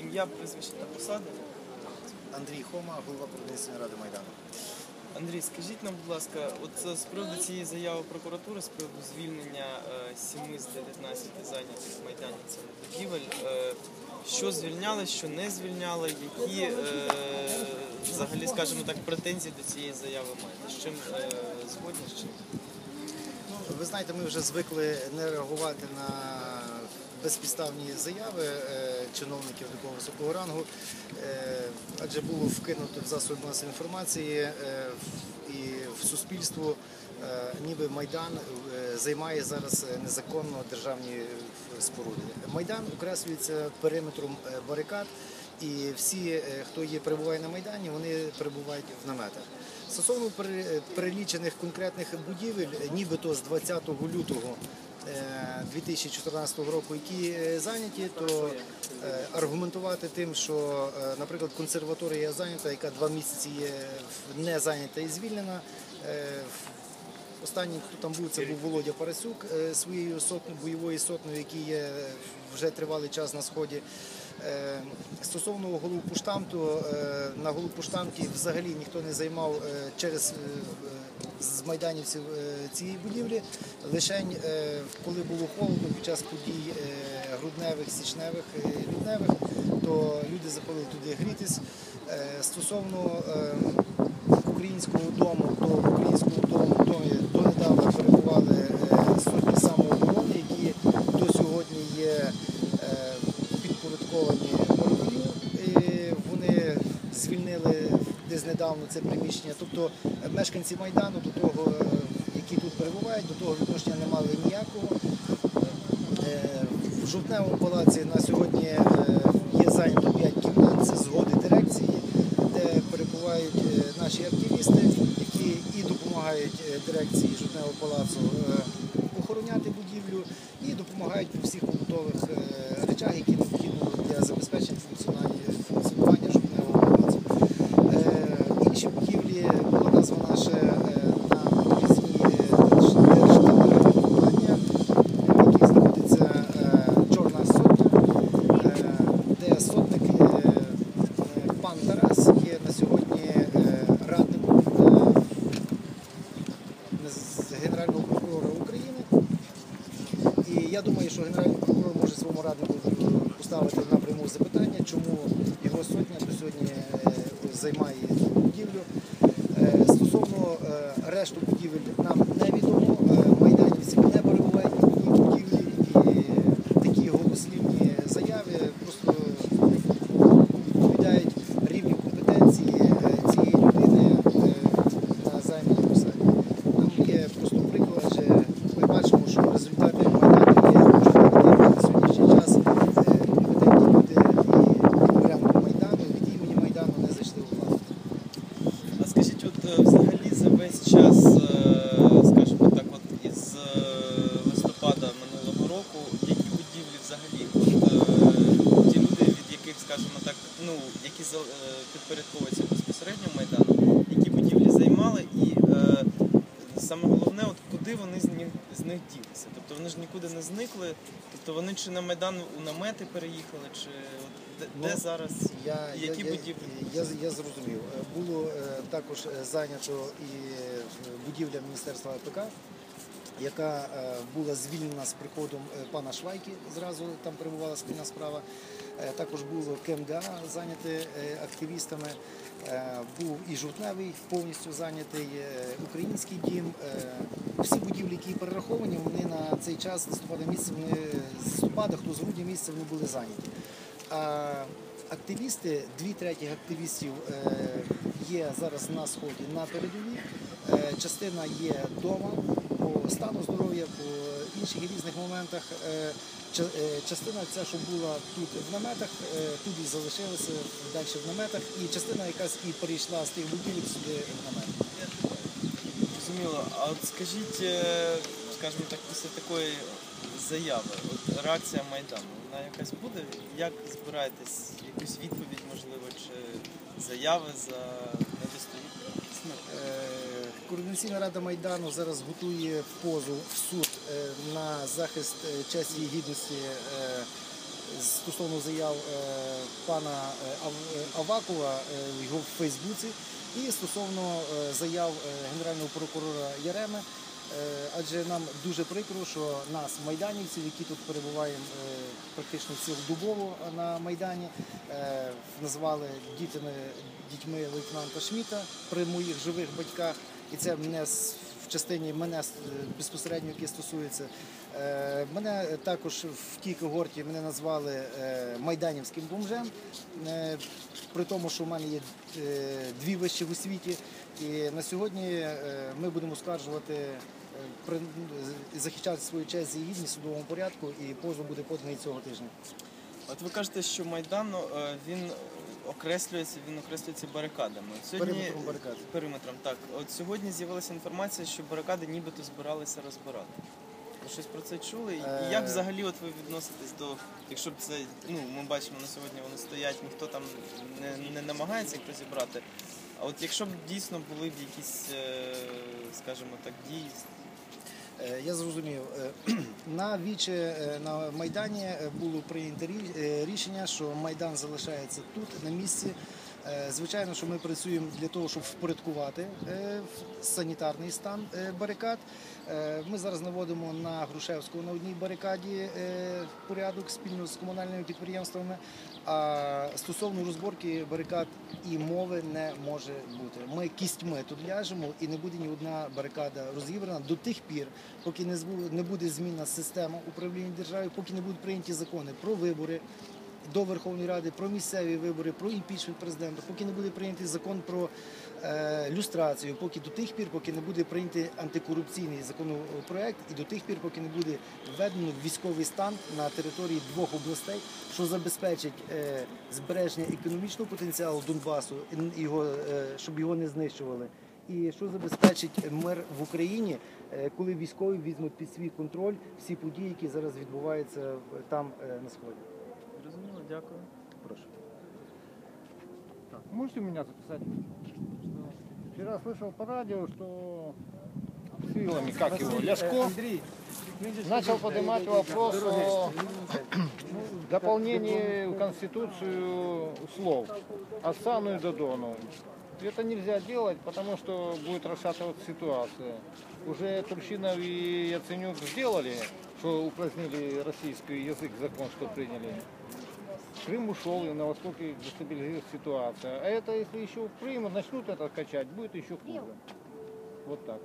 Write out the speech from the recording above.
ім'я, прізвище та посада. Андрій Хома, голова Координаційної ради Майдану. Андрій, скажіть нам, будь ласка, от з приводу цієї заяви прокуратури, з приводу звільнення е, 7 з 19 зайнятих майданівцями будівель, е, що звільняли, що не звільняли, які е, взагалі, скажімо так, претензії до цієї заяви маєте? З чим згодні, з чим? Ну, ви знаєте, ми вже звикли не реагувати на безпідставні заяви е, чиновників такого високого рангу, е, адже було вкинуто в засоби масової інформації е, і в суспільство, ніби Майдан займає зараз незаконно державні споруди. Майдан окреслюється периметром барикад. І всі, хто є перебуває на майдані, вони перебувають в наметах. Стосовно пере- перелічених конкретних будівель, нібито з 20 лютого 2014 року, які е, зайняті, то е, аргументувати тим, що, е, наприклад, консерваторія зайнята, яка два місяці є не зайнята і звільнена. е, Останній, хто там був, це був Володя Парасюк е, своєю сотнею, бойовою сотнею, який є вже тривалий час на сході. Е, Стосовно головпуштамту, е, на головпуштамті взагалі ніхто не займав е, через е, е, з майданівців е, цієї будівлі. Лишень е, коли було холодно під час подій е, грудневих, січневих, лютневих, то люди заходили туди грітись. Стосовно е, українського дому, то українського дому домі недавно це приміщення. Тобто е, мешканці Майдану до того, е, які тут перебувають, до того відношення не мали ніякого. Е, В жовтневому палаці на сьогодні є зайнято 5 кімнат, це згоди дирекції, де перебувають наші активісти, які і допомагають дирекції жовтневого палацу охороняти будівлю і допомагають по всіх побутових е, речах, які необхідно для забезпечення функціонування, функціонування жовтневого палацу. Е, Інші будівлі була названа ще е, на різні держтелерадіокомпанія, в яких знаходиться е, Чорна сотня, е, де сотник е, е, пан Тарас є на сьогодні е, радником е, з Генерального прокурора України. І я думаю, що генеральний прокурор може своєму раднику поставити напряму запитання, чому його сотня до сьогодні е, займає будівлю. Е, Стосовно е, решту будівель нам невідомо. Е, Майданівці не перебувають в одній будівлі і такі голослівні заяви просто відповідають рівню компетенції е, цієї людини е, на займаній посаді. Нам є просто приклад, адже ми бачимо, що результати Майдану є дуже негативні на сьогоднішній час. Е, Компетентні люди і прямо Майдану, від імені Майдану не зайшли у владу. А скажіть, от е, взагалі за весь час, е, скажімо так, от із е, листопада минулого року, які будівлі взагалі, от е, ті люди, від яких, скажімо так, ну які е, підпорядковуються безпосередньо Майдану, які будівлі займали, і е, саме головне, от куди вони з них, з них ділися? Тобто вони ж нікуди не зникли, тобто вони чи на Майдан у намети переїхали, чи от, де, де Ну, зараз Я, які я, будівлі? Я, я зрозумів. Е, Було е, також зайнято і будівля Міністерства АПК, яка е, була звільнена з приходом е, пана Швайки. Зразу там перебувала спільна справа. Е, Також було КМДА зайняте активістами. Був і жовтневий повністю зайнятий український дім. Всі будівлі, які перераховані, вони на цей час листопада місяця, вони з листопада, хто з грудня місяця вони були зайняті. А активісти, дві третіх активістів є зараз на сході на передовій. Частина є вдома по стану здоров'я, по інших різних моментах. Е, е, Частина ця, що була тут в наметах, е, тут і залишилася далі в наметах, і частина якась і перейшла з тих будівель сюди в намет. Зрозуміло. А от скажіть, скажімо так, після такої заяви, от реакція Майдану, вона якась буде? Як збираєтесь? Якусь відповідь, можливо, чи заяви за недостовірність? Координаційна рада Майдану зараз готує позов в суд е, на захист е, честі і гідності е, стосовно заяв пана Ав- Авакова його в Фейсбуці і стосовно заяв генерального прокурора Яреми. Адже нам дуже прикро, що нас, майданівців, які тут перебуваємо практично цілодобово на майдані, назвали дітями дітьми лейтенанта Шміта при моїх живих батьках, і це мене в частині мене безпосередньо, яке стосується. Е, Мене також в тій когорті мене назвали е, майданівським бомжем, е, при тому, що в мене є дві вищі в освіті. І на сьогодні ми будемо скаржувати, захищати свою честь і гідність в судовому порядку, і позов буде поданий цього тижня. От ви кажете, що Майдан е, він окреслюється, він окреслюється барикадами. От сьогодні Периметром барикад. периметром, так. От сьогодні з'явилася інформація, що барикади нібито збиралися розбирати. Ви щось про це чули? І Е. як взагалі от ви відноситесь до, якщо б це, ну ми бачимо на сьогодні, вони стоять, ніхто там не, не намагається їх розібрати. А от якщо б дійсно були б якісь, е, скажімо так, дії, Я зрозумів. Е, На віче е, на Майдані е, було прийнято рі- е, рішення, що Майдан залишається тут, на місці. Е, Звичайно, що ми працюємо для того, щоб впорядкувати е, санітарний стан е, барикад. Ми зараз наводимо на Грушевську на одній барикаді порядок спільно з комунальними підприємствами. А стосовно розборки барикад і мови не може бути. Ми кістьми тут ляжемо, і не буде ні одна барикада розібрана до тих пір, поки не буде змінна система управління державою, поки не будуть прийняті закони про вибори. До Верховної Ради про місцеві вибори, про імпічмент президента, поки не буде прийнятий закон про е, люстрацію, поки до тих пір, поки не буде прийнятий антикорупційний законопроект, і до тих пір, поки не буде введено військовий стан на території двох областей, що забезпечить е, збереження економічного потенціалу Донбасу, його, е, щоб його не знищували. І що забезпечить мир в Україні, е, коли військові візьмуть під свій контроль всі події, які зараз відбуваються там е, на сході. Дякую. Прошу. Так, можете меня записать? Вчера слышал по радио, что силами, как его, Ляшко Андрій, начал поднимать вопрос о дополнении в Конституцию слов Асану и Додону. Это нельзя делать, потому что будет расшатываться ситуация. Уже Турчинов и Яценюк сделали, что упразднили российский язык, закон, что приняли. Крым ушел, и на востоке дестабилизируется ситуация. А это, если еще примут, начнут это качать, будет еще хуже. Вот так.